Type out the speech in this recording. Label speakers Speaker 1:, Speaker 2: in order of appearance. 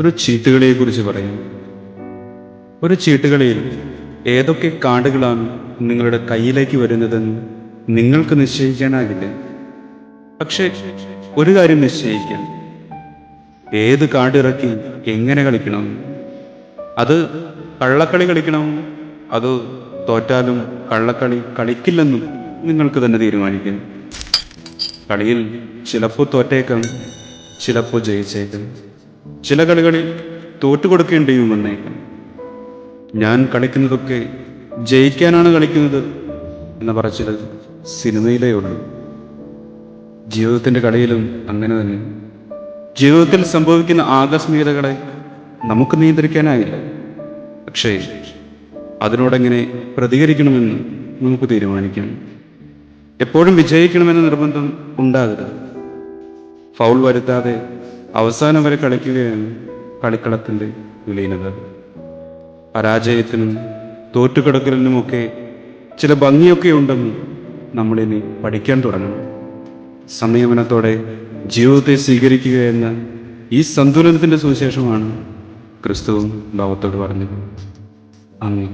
Speaker 1: ഒരു ചീട്ടുകളിയെ കുറിച്ച് പറയാം. ഒരു ചീട്ടുകളിയിൽ ഏതൊക്കെ കാർഡുകളാണ് നിങ്ങളുടെ കയ്യിലേക്ക് വരുന്നതെന്ന് നിങ്ങൾക്ക് നിശ്ചയിക്കാനാകില്ല. പക്ഷേ ഒരു കാര്യം നിശ്ചയിക്കാം. ഏത് കാർഡ് ഇറക്കി എങ്ങനെ കളിക്കണം? അത് കള്ളക്കളി കളിക്കണം? അത് തോറ്റാലും കള്ളക്കളി കളിക്കില്ലെന്നും നിങ്ങൾക്ക് തന്നെ തീരുമാനിക്കാം. കളിയിൽ ചിലപ്പോൾ തോറ്റേക്കാം ചിലപ്പോൾ ജയിച്ചേക്കാം. ചില കളികളിൽ തോറ്റുകൊടുക്കേണ്ടിയും വന്നേക്കാം. ഞാൻ കളിക്കുന്നതൊക്കെ ജയിക്കാനാണ് കളിക്കുന്നത് എന്ന് പറച്ചിൽ സിനിമയിലേ ഉള്ളൂ. ജീവിതത്തിന്റെ കളിയിലും അങ്ങനെ തന്നെ. ജീവിതത്തിൽ സംഭവിക്കുന്ന ആകസ്മികതകളെ നമുക്ക് നിയന്ത്രിക്കാനായില്ല. പക്ഷേ അതിനോടെങ്ങനെ പ്രതികരിക്കണമെന്ന് നമുക്ക് തീരുമാനിക്കാം. എപ്പോഴും വിജയിക്കണമെന്ന നിർബന്ധം ഉണ്ടാകരുത്. ഫൗൾ വരുത്താതെ അവസാനം വരെ കളിക്കുകയാണ് കളിക്കളത്തിന്റെ വിലീനത പരാജയത്തിനും തോറ്റുകിടക്കലിനുമൊക്കെ ചില ഭംഗിയൊക്കെ ഉണ്ടെന്ന് നമ്മളിനി പഠിക്കാൻ തുടങ്ങണം. സംയമനത്തോടെ ജീവിതത്തെ സ്വീകരിക്കുക എന്ന ഈ സന്തുലനത്തിന്റെ സുവിശേഷമാണ് ക്രിസ്തുവും ലോകത്തോട് പറഞ്ഞത്. അങ്ങ്